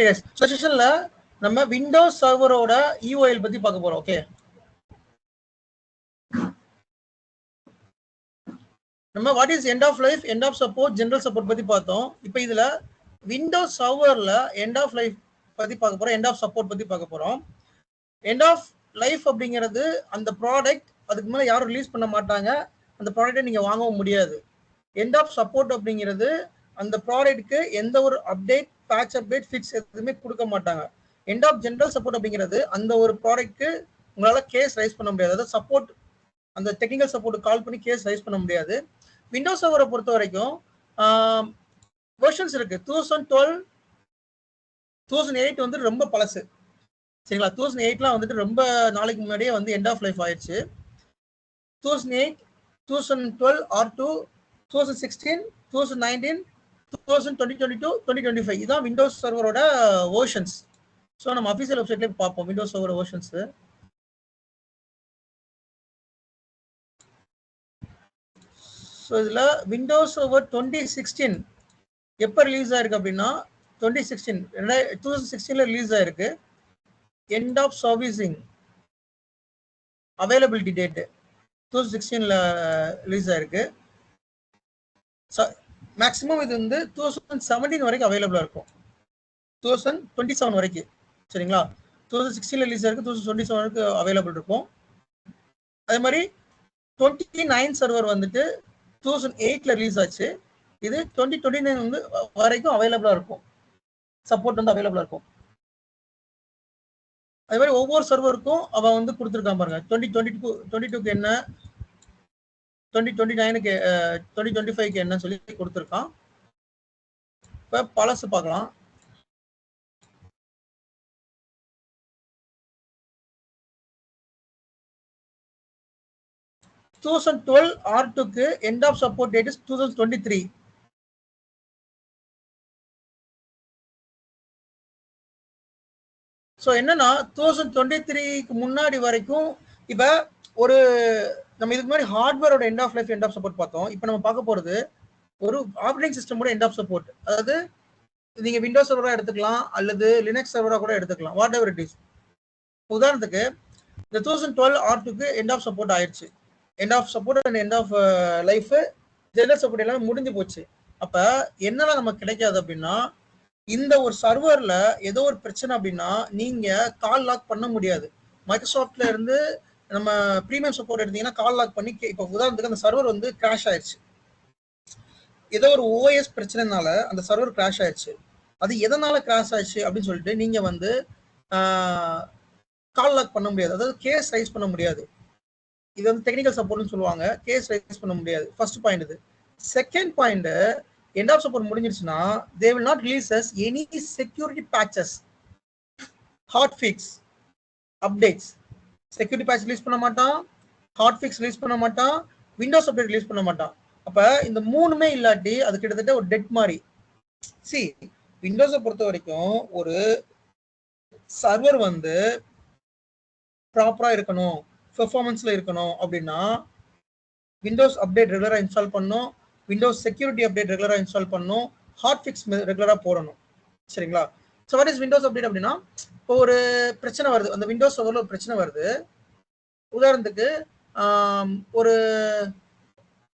Okay செஷன்ல நம்ம Windows சர்வரோட EOL பத்தி பார்க்க போறோம். ஓகே நம்ம what is end of life end of support general support பத்தி பார்த்தோம். இப்போ இதுல விண்டோஸ் சர்வர்ல எண்ட் ஆஃப் லைஃப் பத்தி பார்க்க போறோம். எண்ட் ஆஃப் சப்போர்ட் பத்தி பார்க்க போறோம். எண்ட் ஆஃப் லைஃப் அப்படிங்கிறது அந்த ப்ராடக்ட் அதுக்கு மேலே யாரும் ரிலீஸ் பண்ண மாட்டாங்க. அந்த ப்ராடக்ட்டை நீங்கள் வாங்கவும் முடியாது. எண்ட் ஆஃப் சப்போர்ட் அப்படிங்கிறது அந்த ப்ராடக்ட்டுக்கு எந்த ஒரு அப்டேட் பேட்ச் அப்டேட் ஃபிக்ஸ் எதுவுமே கொடுக்க மாட்டாங்க. எண்ட் ஆஃப் ஜென்ரல் சப்போர்ட் அப்படிங்கிறது அந்த ஒரு ப்ராடக்ட்க்கு உங்களால் கேஸ் ரைஸ் பண்ண முடியாது. அதாவது சப்போர்ட் அந்த டெக்னிக்கல் சப்போர்ட் கால் பண்ணி கேஸ் ரைஸ் பண்ண முடியாது. விண்டோஸ் சர்வரை பொறுத்த வரைக்கும் வெர்ஷன்ஸ் இருக்கு. Two thousand twelve two thousand eight வந்து ரொம்ப பழசு. சரிங்களா? டூ தௌசண்ட் எயிட்லாம் வந்துட்டு ரொம்ப நாளைக்கு முன்னாடியே வந்து எண்ட் ஆஃப் லைஃப் ஆயிடுச்சு. Two thousand eight two thousand twelve R two two thousand sixteen two thousand nineteen two thousand twenty twenty two twenty twenty five இதான் விண்டோஸ் சர்வரோட ஓஷன்ஸ் ஸோ நம்ம அஃபீஷியல் வெப்சைட்லேயே பார்ப்போம். விண்டோஸ் சர்வரோட ஓஷன்ஸ் ஸோ இதில் Windows server twenty sixteen எப்போ release ஆயிருக்கு அப்படின்னா டுவெண்ட்டி சிக்ஸ்டீன் ரெண்டாயிரம் டூ தௌசண்ட் சிக்ஸ்டீனில் ரிலீஸ் ஆயிருக்கு. End of servicing availability date two thousand சிக்ஸ்டீனில் release ஆயிருக்கு. மேக்ஸிமம் இது வந்து டூ தௌசண்ட் செவன்டீன் வரைக்கும் அவைலபிளாக இருக்கும். டூ தௌசண்ட் டுவெண்ட்டி செவன் வரைக்கும். சரிங்களா? டூ தௌசண்ட் சிக்ஸ்டீன் ரிலீஸ் இருக்குது டூ தௌசண்ட் டுவெண்ட்டி செவன் வரைக்கும் அவைலபிள் இருக்கும். அதே மாதிரி டுவெண்ட்டி நைன் சர்வர் வந்துட்டு டூ தௌசண்ட் எயிட்டில் ரிலீஸ் ஆச்சு. இது டுவெண்ட்டி டுவெண்ட்டி நைன் வந்து வரைக்கும் அவைலபிளாக இருக்கும். சப்போர்ட் வந்து அவைலபிளாக இருக்கும். அதே மாதிரி ஒவ்வொரு சர்வருக்கும் அவன் வந்து கொடுத்துருக்கான் பாருங்க. டுவெண்ட்டி டுவெண்ட்டி டூ டுவெண்ட்டி டூக்கு என்ன? டுவெண்ட்டி டுவெண்ட்டி நைனுக்கு டுவெண்ட்டி டுவெண்ட்டி ஃபைவ்க்கு என்ன சொல்லி கொடுத்துருக்கான்? இப்போ பழசு பார்க்கலாம். டூ தௌசண்ட் டுவெல் ஆர் டூக்கு end of support date is two thousand twenty three so என்னன்னா டூ தௌசண்ட் டுவெண்ட்டி த்ரீக்கு முன்னாடி வரைக்கும் இப்போ ஒரு நம்ம இதுக்கு முன்னாடி ஹார்ட்வேரோட end of life end of support பார்த்தோம். இப்போ நம்ம பார்க்க போகிறது ஒரு ஆப்ரேட்டிங் சிஸ்டமோட எண்ட் ஆஃப் சப்போர்ட் அதாவது நீங்கள் விண்டோஸ் சர்வராக எடுத்துக்கலாம் அல்லது லினக்ஸ் சர்வராக கூட எடுத்துக்கலாம் வாட் எவர் இட் இஸ் உதாரணத்துக்கு இந்த டூ தௌசண்ட் டுவெல் ஆர்ட்டுக்கு எண்ட் ஆஃப் சப்போர்ட் ஆயிடுச்சு end of support and end of life general support எல்லாமே முடிஞ்சு போச்சு. அப்போ என்னெல்லாம் நமக்கு கிடைக்காது அப்படின்னா இந்த ஒரு சர்வரில் ஏதோ ஒரு பிரச்சனை அப்படின்னா நீங்கள் கால் லாக் பண்ண முடியாது. மைக்ரோசாஃப்ட்ல இருந்து நம்ம ப்ரீமியம் சப்போர்ட் எடுத்தீங்கன்னா கால் லாக் பண்ணி இப்போ உதாரணத்துக்கு அந்த சர்வர் வந்து கிராஷ் ஆயிடுச்சு ஏதோ ஒரு ஓஎஸ் பிரச்சனைனால அந்த சர்வர் கிராஷ் ஆயிடுச்சு அது எதனால கிராஷ் ஆயிடுச்சு அப்படின்னு சொல்லிட்டு நீங்க வந்து கால் லாக் பண்ண முடியாது. அதாவது கேஸ் ரைஸ் பண்ண முடியாது. இது வந்து டெக்னிக்கல் சப்போர்ட்னு சொல்லுவாங்க. கேஸ் ரைஸ் பண்ண முடியாது. ஃபர்ஸ்ட் பாயிண்ட் இது. Second point end of support முடிஞ்சிருச்சுன்னா they will not release us any security patches hotfix updates security patch release பண்ண மாட்டான். ஹாட் ஃபிக்ஸ் ரிலீஸ் பண்ண மாட்டான். விண்டோஸ் அப்டேட் ரிலீஸ் பண்ண மாட்டான். அப்போ இந்த மூணுமே இல்லாட்டி அது கிட்டத்தட்ட ஒரு டெட் மாதிரி சி விண்டோஸை பொறுத்த வரைக்கும் ஒரு சர்வர் வந்து ப்ராப்பராக இருக்கணும் பெர்ஃபார்மன்ஸில் இருக்கணும் அப்படின்னா விண்டோஸ் அப்டேட் ரெகுலராக இன்ஸ்டால் பண்ணணும் விண்டோஸ் செக்யூரிட்டி அப்டேட் ரெகுலராக இன்ஸ்டால் பண்ணும் ஹாட் ஃபிக்ஸ் ரெகுலராக போடணும். சரிங்களா? So what is Windows update அப்படின்னா இப்போ ஒரு பிரச்சனை வருது. அந்த விண்டோஸ் சர்வரில் ஒரு பிரச்சனை வருது. உதாரணத்துக்கு ஒரு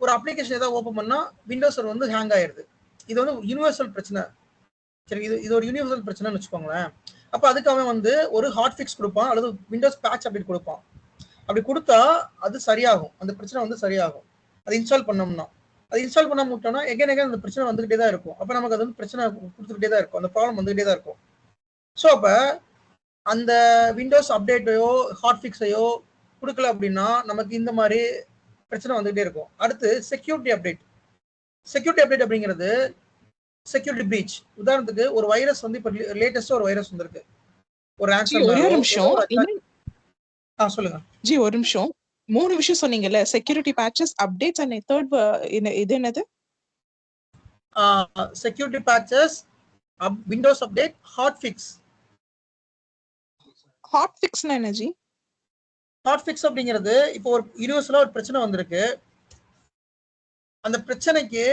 ஒரு அப்ளிகேஷன் ஏதாவது ஓப்பன் பண்ணால் விண்டோஸ் சர்வர் வந்து ஹேங் ஆயிடுது இது வந்து யூனிவர்சல் பிரச்சனை. சரி இது இது ஒரு யூனிவர்சல் பிரச்சனைன்னு வச்சுக்கோங்களேன். அப்போ அதுக்கு அவன் வந்து ஒரு ஹாட் ஃபிக்ஸ் கொடுப்பான் அல்லது விண்டோஸ் பேட்ச் அப்டேட் கொடுப்பான். அப்படி கொடுத்தா அது சரியாகும். அந்த பிரச்சனை வந்து சரியாகும். அது இன்ஸ்டால் பண்ணோம்னா. அது இன்ஸ்டால் பண்ண விட்டோம்னா எகன் எகன் அந்த பிரச்சனை வந்துகிட்டே தான் இருக்கும். அப்போ நமக்கு அது வந்து பிரச்சனை கொடுத்துக்கிட்டே தான் இருக்கும். அந்த ப்ராப்ளம் வந்துகிட்டே தான் இருக்கும். ஸோ அப்போ அந்த விண்டோஸ் அப்டேட்டையோ ஹாட் ஃபிக்ஸையோ கொடுக்கல அப்படின்னா நமக்கு இந்த மாதிரி பிரச்சனை வந்துகிட்டே இருக்கும். அடுத்து செக்யூரிட்டி அப்டேட் செக்யூரிட்டி அப்டேட் அப்படிங்கிறது செக்யூரிட்டி பிரீச் உதாரணத்துக்கு ஒரு வைரஸ் வந்து இப்போ லேட்டஸ்டா ஒரு வைரஸ் வந்திருக்கு. ஒரு நிமிஷம். ஆ சொல்லுங்க. ஜி ஒரு நிமிஷம். மூணு விஷயம் சொன்னீங்கல்ல security patches updates and third இது என்னது? Security patches Windows update hotfix hot ஃபிக்ஸ்னா எனர்ஜி ஹாட் ஃபிக்ஸ் அப்படிங்கிறது இப்போ ஒரு யூனிவர்சலா ஒரு பிரச்சனை வந்திருக்கு. அந்த பிரச்சனைக்கு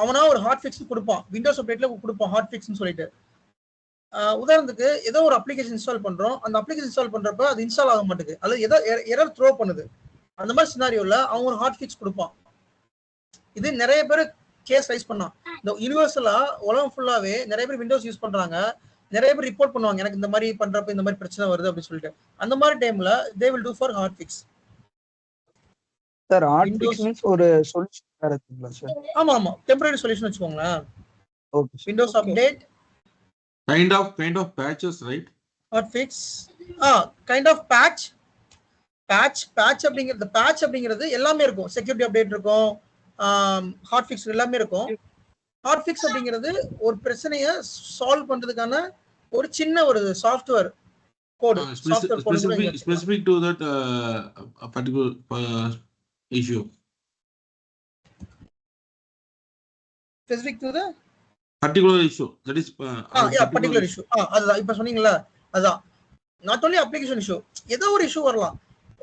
அவனா ஒரு ஹாட் ஃபிக்ஸ் கொடுப்பான். விண்டோஸ் அப்டேட்ல கொடுப்பான் ஹாட் ஃபிக்ஸ்னு சொல்லிட்டு. உதாரணத்துக்கு ஏதோ ஒரு அப்ளிகேஷன் இன்ஸ்டால் பண்றோம். அந்த அப்ளிகேஷன் இன்ஸ்டால் பண்றப்ப அது இன்ஸ்டால் ஆக மாட்டேங்குது. அது ஏதோ எரர் த்ரோ பண்ணுது. அந்த மாதிரி சினாரியோல அவன் ஒரு ஹாட் ஃபிக்ஸ் கொடுப்பான். இது நிறைய பேர் கேஸ் ரைஸ் பண்ணான். இந்த யூனிவர்சலா உலகம் ஃபுல்லாவே நிறைய பேர் விண்டோஸ் யூஸ் பண்றாங்க. நிறைய பேர் ரிப்போர்ட் பண்ணுவாங்க எனக்கு இந்த மாதிரி பண்றப்ப இந்த மாதிரி பிரச்சனை வருது அப்படின்னு சொல்லிட்டு. அந்த மாதிரி டைம்ல they will do for hotfix sir hot Windows- fix means ஒரு சொல்யூஷன் இருக்குங்களா சார் ஆமா ஆமா. டெம்பரரி சொல்யூஷன் வச்சுக்கோங்களேன். Okay Windows. Update Kind of, kind of patches, right? Hotfix a kind of patch patch patch அப்படிங்கிறது பேட்ச் அப்படிங்கிறது எல்லாமே இருக்கும். Security update இருக்கும். ஹாட் ஃபிக்ஸ் எல்லாமே இருக்கும். ஹாட் ஃபிக்ஸ் அப்படிங்கிறது ஒரு பிரச்சனையை சால்வ் பண்றதுக்கான ஒரு சின்ன ஒரு software code software code a particular uh, issue, specific to the issue, that is. uh, ah yeah particular issue ah அதுதான். இப்போ சொன்னீங்கல்ல அதுதான். நாட் only அப்ளிகேஷன் இஷ்யூ ஏதோ ஒரு இஷ்யூ வரலாம்.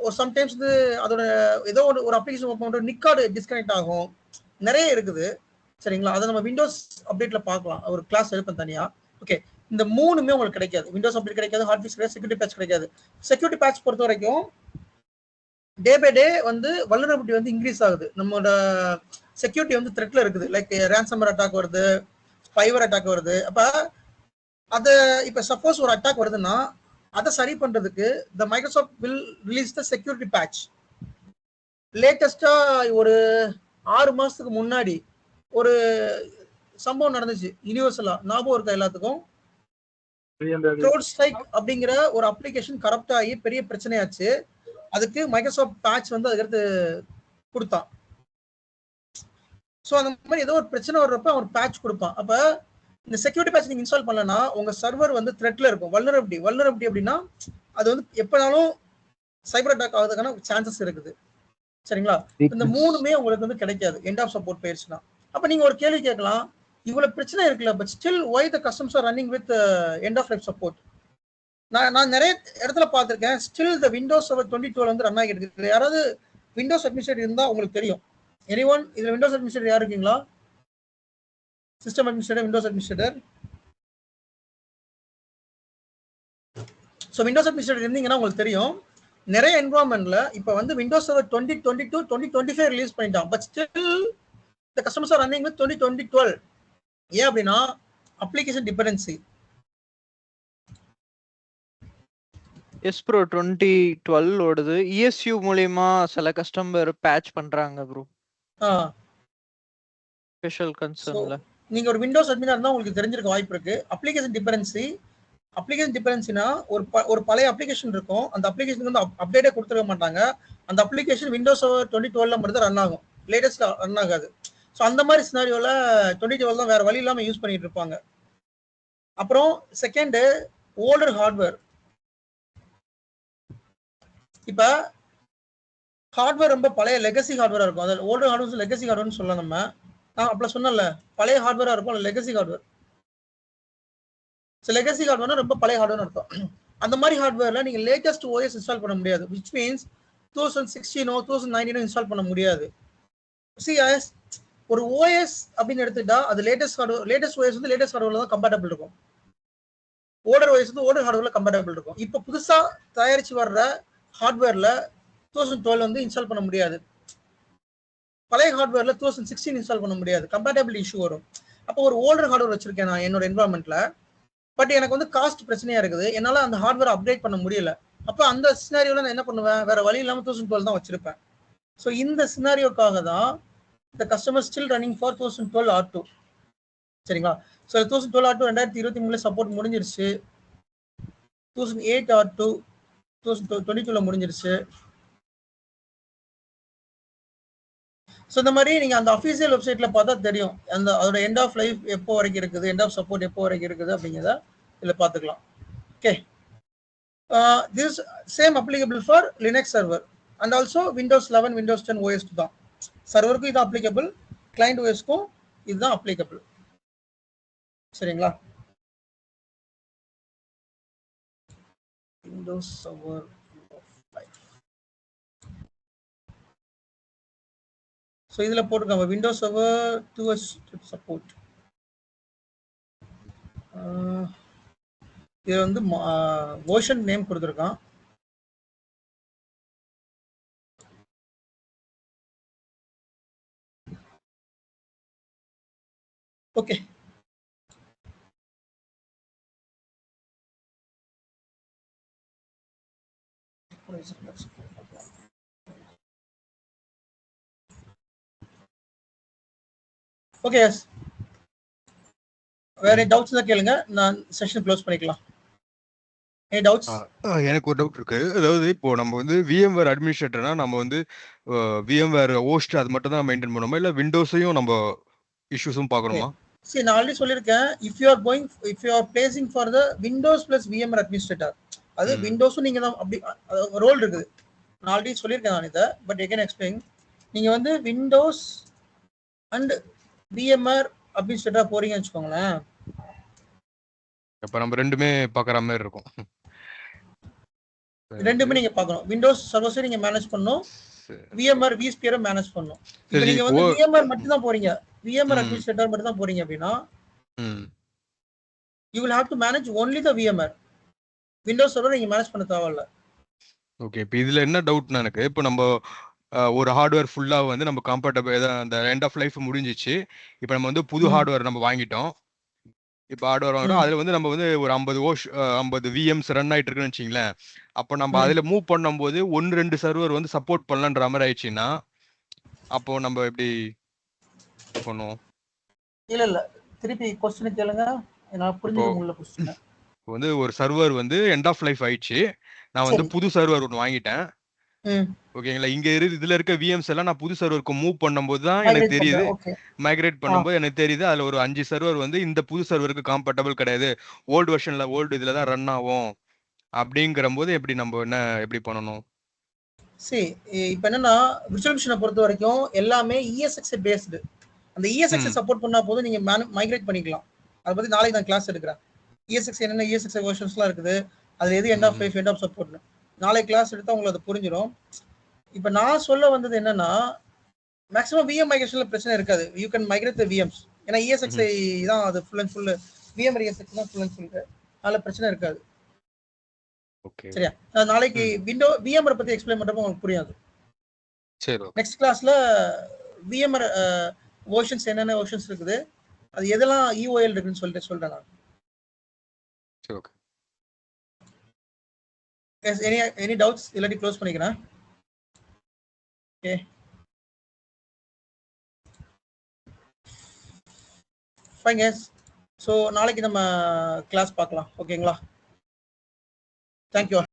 ஒரு சம்டைம்ஸ் வந்து அதோட ஏதோ ஒரு ஒரு அப்ளிகேஷன் ஓப்பன் பண்ணுற நிக்கார்டு டிஸ்கனெக்ட் ஆகும். நிறைய இருக்குது. சரிங்களா? அதை நம்ம விண்டோஸ் அப்டேட்ல பார்க்கலாம். ஒரு கிளாஸ் எடுப்பேன் தனியா. ஓகே இந்த மூணுமே உங்களுக்கு கிடைக்காது. விண்டோஸ் அப்டேட் கிடைக்காது ஹார்ட் டிஸ்க் கிடையாது செக்யூரிட்டி பேட்ச் கிடைக்காது. செக்யூரிட்டி பேட்ச் பொறுத்த வரைக்கும் டே பை டே வந்து வல்னரபிலிட்டி வந்து இன்க்ரீஸ் ஆகுது. நம்மளோட செக்யூரிட்டி வந்து த்ரெட்ல இருக்குது. லைக் ரேன்சமர் அட்டாக் வருது ஸ்பைவர் அட்டாக் வருது. அப்போ அதை இப்போ சப்போஸ் ஒரு அட்டாக் வருதுன்னா அதை சரி பண்றதுக்கு the Microsoft will release the security patch லேட்டஸ்டா ஒரு ஆறு மாசத்துக்கு முன்னாடி ஒரு சம்பவம் நடந்துச்சு. யூனிவர்சலா ஞாபகம் இருக்கா எல்லாத்துக்கும்? க்ளோட் ஸ்ட்ரைக் அப்படிங்கிற ஒரு அப்ளிகேஷன் கரப்ட் ஆகி பெரிய பிரச்சனையாச்சு. அதுக்கு மைக்ரோசாஃப்ட் பேட்ச் வந்து அதுக்கடுத்து கொடுத்தான். ஸோ அந்த மாதிரி ஏதோ ஒரு பிரச்சனை வர்றப்ப அவன் பேட்ச் கொடுப்பான். அப்ப இந்த செக்யூரிட்டி பேட்ச் நீங்க இன்ஸ்டால் பண்ணலன்னா உங்க சர்வர் வந்து த்ரெட்ல இருக்கும். வல்னரபிலிட்டி வல்னரபிலிட்டி அப்படின்னா அது வந்து எப்பனாலும் சைபர் அட்டாக் ஆகுறதுக்கான சான்சஸ் இருக்குது. சரிங்களா? இந்த மூணுமே உங்களுக்கு வந்து கிடைக்காது. எண்ட் ஆஃப் சப்போர்ட் போயிடுச்சுன்னா அப்போ நீங்க ஒரு கேள்வி கேட்கலாம். இவ்வளோ பிரச்சனை இருக்குல்ல but still why the customers are running with end of life support நான் நான் நிறைய இடத்துல பார்த்திருக்கேன். Still the Windows twenty twelve வந்து ரன் ஆகிட்டு இருக்கு. யாராவது விண்டோஸ் அட்மினிஸ்ட்ரேட் இருந்தால் உங்களுக்கு தெரியும். எனி ஒன் இதில் விண்டோஸ் அட்மினிஸ்ட்ரேட் யார் இருக்கீங்களா? System administrator Windows administrator so Windows administrator இருந்தீங்கன்னா உங்களுக்கு தெரியும். நிறைய என்வரான்மெண்ட்ல இப்போ வந்து Windows server twenty twenty two twenty twenty five release பண்ணிட்டான் but still the customers are running with twenty twenty twelve ஏன் அப்படின்னா application dependency yes bro twenty twelve ஓடுது. இஎஸ்யூ மூலியமா சில கஸ்டமர் பேட்ச் பண்றாங்க ப்ரோ ஸ்பெஷல் கன்சர்ன்ல நீங்க ஒரு விண்டோஸ் அட்மினா இருந்தா உங்களுக்கு தெரிஞ்சிருக்க வாய்ப்பு இருக்கு. அப்ளிகேஷன் டிபெண்டன்சி அப்ளிகேஷன் டிபெண்டன்சினா ஒரு ஒரு பழைய அப்ளிகேஷன் இருக்கும். அந்த அப்ளிகேஷன் வந்து அப்டேட்டே கொடுத்துருக்க மாட்டாங்க. அந்த அப்ளிகேஷன் விண்டோஸ் டுவெண்ட்டி டுவெல்ல மட்டும் ரன் ஆகும். லேட்டஸ்ட் ரன் ஆகாது. ஸோ அந்த மாதிரி சினாரியோவில் டுவெண்ட்டி டுவெல் தான் வேற வழி இல்லாமல் யூஸ் பண்ணிட்டு இருப்பாங்க. அப்புறம் செகண்டு ஓல்டர் ஹார்ட்வேர் இப்போ ஹார்ட்வேர் ரொம்ப பழைய லெகசி ஹார்ட்வேராக இருக்கும். அதில் ஓல்டர் ஹார்ட்வேர்ஸ் லெகசி ஹார்ட்வேர்னு சொல்லலாம் நம்ம. நான் அப்படி சொன்னல பழைய ஹார்ட்வேராக இருக்கும் லெகசி ஹார்ட்வேர் ஸோ லெகசி ஹார்ட்வேர்னா ரொம்ப பழைய ஹார்ட்வேர்னு அர்த்தம். அந்த மாதிரி ஹார்ட்வேரில் நீங்கள் லேட்டஸ்ட் ஓஎஸ் இன்ஸ்டால் பண்ண முடியாது. விச் மீன்ஸ் டூ தௌசண்ட் சிக்ஸ்டீனோ டூ தௌசண்ட் நைன்டீனோ இன்ஸ்டால் பண்ண முடியாது. சிஎஸ் ஒரு ஓஎஸ் அப்படின்னு எடுத்துட்டா அது லேட்டஸ்ட் ஹார்ட் லேட்டஸ்ட் ஓஎஸ் வந்து லேட்டஸ்ட் ஹார்ட்வேர்ல தான் கம்பேட்டபிள் இருக்கும். ஓடர் ஓஎஸ் வந்து ஓடர் ஹார்ட்வேர்ல கம்பேட்டபிள் இருக்கும். இப்போ புதுசாக தயாரிச்சு வர்ற ஹார்ட்வேர்ல டூ தௌசண்ட் டுவெல் வந்து இன்ஸ்டால் பண்ண முடியாது. பழைய ஹார்ட்வேர்ல டூ தௌசண்ட் சிக்ஸ்டீன் இன்ஸ்டால் பண்ண முடியாது. கம்பேட்டபிள் இஷ்யூ வரும். அப்போ ஒரு ஓல்டர் ஹார்ட்வேர் வச்சிருக்கேன் நான் என்னோட என்வரான்மெண்ட்ல பட் எனக்கு வந்து காஸ்ட் பிரச்சனையா இருக்குது. என்னால அந்த ஹார்ட்வேர் அப்டேட் பண்ண முடியல. அப்போ அந்த சினாரியோவில் நான் என்ன பண்ணுவேன்? வேற வழி இல்லாமல் தௌசண்ட் டுவெல் தான் வச்சிருப்பேன். ஸோ இந்த சினாரியோக்காக தான் the customer still running for thousand twelve R two சரிங்களா? So thousand twelve R two ரெண்டாயிரத்தி இருபத்தி மூணுல சப்போர்ட் முடிஞ்சிருச்சு. Thousand eight R two thousand twenty டூவில் முடிஞ்சிருச்சு. ஸோ இந்த மாதிரி நீங்கள் அந்த அஃபீஷியல் வெப்சைட்டில் பார்த்தா தெரியும். அந்த அதோட எண்ட் ஆஃப் லைஃப் எப்போ வரைக்கும் இருக்குது எண்ட் ஆஃப் சப்போர்ட் எப்போ வரைக்கும் இருக்குது அப்படிங்கிறத இதில் பார்த்துக்கலாம். Okay this same applicable for Linux server and also Windows eleven Windows ten ஓஎஸ்ட் தான். சர்வருக்கும் இது அப்ளிகபிள் கிளைண்ட் ஓஎஸ்க்கும் இதுதான் அப்ளிகபிள் சரிங்களா? விண்டோஸ் சர்வர் ஸோ இதில் போட்டிருக்காங்க Windows server two S support இது வந்து ஓஷன் நேம் கொடுத்துருக்கான். ஓகே. ஓகே எஸ் வேற டவுட்ஸ் தான் கேளுங்க. நான் செஷன் க்ளோஸ் பண்ணிக்கலாம். டவுட்ஸ் எனக்கு ஒரு டவுட் இருக்கு. அதாவது இப்போ நம்ம வந்து விஎம்வேர் அட்மினிஸ்ட்ரேட்டர்னா நம்ம வந்து விஎம்வேர் ஹோஸ்ட் அது மட்டும் தான் மெயின்டைன் பண்ணுமா? இல்ல விண்டோஸையும் நம்ம இஷ்யூஸும் பார்க்கணுமா? சரி நான் ஆல்ரெடி சொல்லியிருக்கேன். If you are going if you are placing for the Windows plus VMR administrator அது. விண்டோஸும் நீங்க தான் அப்படி ரோல் இருக்குது. நான் ஆல்ரெடி சொல்லியிருக்கேன் நான் இதை பட் எகன் எக்ஸ்பிளைன் நீங்க வந்து விண்டோஸ் அண்ட் விஎம்ஆர் அட்மினிஸ்ட்ரேட்டர் போறீங்கன்னு வச்சுக்கோங்களேன். அப்ப நம்ம ரெண்டுமே பார்க்குற மாதிரி இருக்கும். ரெண்டுமே நீங்க பார்க்கணும் விண்டோஸ் சர்வஸை நீங்க மேனேஜ் பண்ணணும். விஎம்ஆர் விஸ்பியரை மேனேஜ் சரி நீங்க வந்து விஎம்ஆர் மட்டும் தான் போறீங்க. விஎம்ஆர். அட்மினிஸ்ட்ரேட்டர் மட்டும் தான் போறீங்க அப்படின்னா you will have to manage only the VMR Windows server நீங்க மேனேஜ் பண்ண தேவையில்ல. ஓகே இப்போ இதுல என்ன டவுட்னா எனக்கு இப்போ நம்ம ஒரு ஹார்ட்வேர் ஃபுல்லா வந்து நம்ம கம்ஃபர்டபிள் அந்த எண்ட் ஆஃப் லைஃப் முடிஞ்சிச்சு. இப்போ நம்ம வந்து புது. ஹார்ட்வேர் நம்ம வாங்கிட்டோம். இப்போ ஹார்ட்வேர் வாங்குறோம். அதுல வந்து நம்ம வந்து ஒரு ஐம்பது ஓஷ் ஐம்பது விஎம்ஸ் ரன் ஆயிட்டு இருக்குன்னு வச்சிங்களேன் அப்போ நம்ம. அதுல மூவ் பண்ணும்போது ஒன்னு ரெண்டு சர்வர் வந்து சப்போர்ட் பண்ணலான்ற மாதிரி ஆயிடுச்சுன்னா அப்போ நம்ம எப்படி பண்ணுவோம்? இல்ல இல்ல. திருப்பி கொஸ்டின் கேளுங்க. புரிஞ்சுக்க இப்போ வந்து ஒரு சர்வர் வந்து எண்ட் ஆஃப் லைஃப் ஆயிடுச்சு. நான் வந்து. புது சர்வர் ஒன்று வாங்கிட்டேன். ஓகேங்களா? இங்க இரு இதுல இருக்க விஎம்ஸ் எல்லாம் நான் புது சர்வருக்கு மூவ் பண்ணும்போது தான் எனக்கு தெரியுது. மைக்ரேட் பண்ணும்போது எனக்கு தெரியுது. அதுல ஒரு அஞ்சு சர்வர் வந்து இந்த புது சர்வருக்கு காம்பேட்டபிள் கிடையாது. ஓல்டு வெர்ஷன்ல ஓல்டு இதுல தான் ரன் ஆகும். அப்படிங்கிற போது எப்படி நம்ம என்ன எப்படி பண்ணணும்? சரி இப்போ என்னன்னா விர்ச்சுவல் மிஷினை பொறுத்த வரைக்கும் எல்லாமே E இஎஸ்எக்ஸ் பேஸ்டு அந்த E இஎஸ்எக்ஸ் ம். சப்போர்ட் பண்ணா போதும் நீங்க மைக்ரேட் பண்ணிக்கலாம். அதை பத்தி நாளைக்கு நான் கிளாஸ் எடுக்கிறேன். E இஎஸ்எக்ஸ் என்னென்ன இஎஸ்எக்ஸ் வெர்ஷன்ஸ்லாம் இருக்குது அதுல எது end of. Life end of சப்போர்ட்னு நாளைக்கு கிளாஸ் எடுத்தா உங்களுக்கு அது புரிஞ்சிடும் இப்போ நான் சொல்ல வந்தது என்னன்னா மேக்ஸிமம் விஎம் மைக்ரேஷன்ல பிரச்சனை இருக்காது. You can migrate the VMs ஏன்னா E இஎஸ்எக்ஸ் தான் அது full and full VM ESX தான் ஃபுல் அண்ட் ஃபுல் அதனால பிரச்சனை இருக்காது. ஓகே சரியா? நாளைக்கு விண்டோ விஎம்ஆர் பத்தி எக்ஸ்பிளைன் பண்றப்போ உங்களுக்கு புரியாது. சரி ஓகே நெக்ஸ்ட் கிளாஸ்ல விஎம்ஆர் ஓஷன்ஸ் என்னென்ன ஓஷன்ஸ் இருக்குது? அது எதெல்லாம் E இஓஎல் இருக்குன்னு சொல்லிட்டு சொல்றேன் நான். சரி எஸ் எனி எனி டவுட்ஸ் இல்லாட்டி க்ளோஸ் பண்ணிக்கிறேன். ஓகே ஃபைன் எஸ் ஸோ நாளைக்கு நம்ம கிளாஸ் பார்க்கலாம். ஓகேங்களா தேங்க்யூ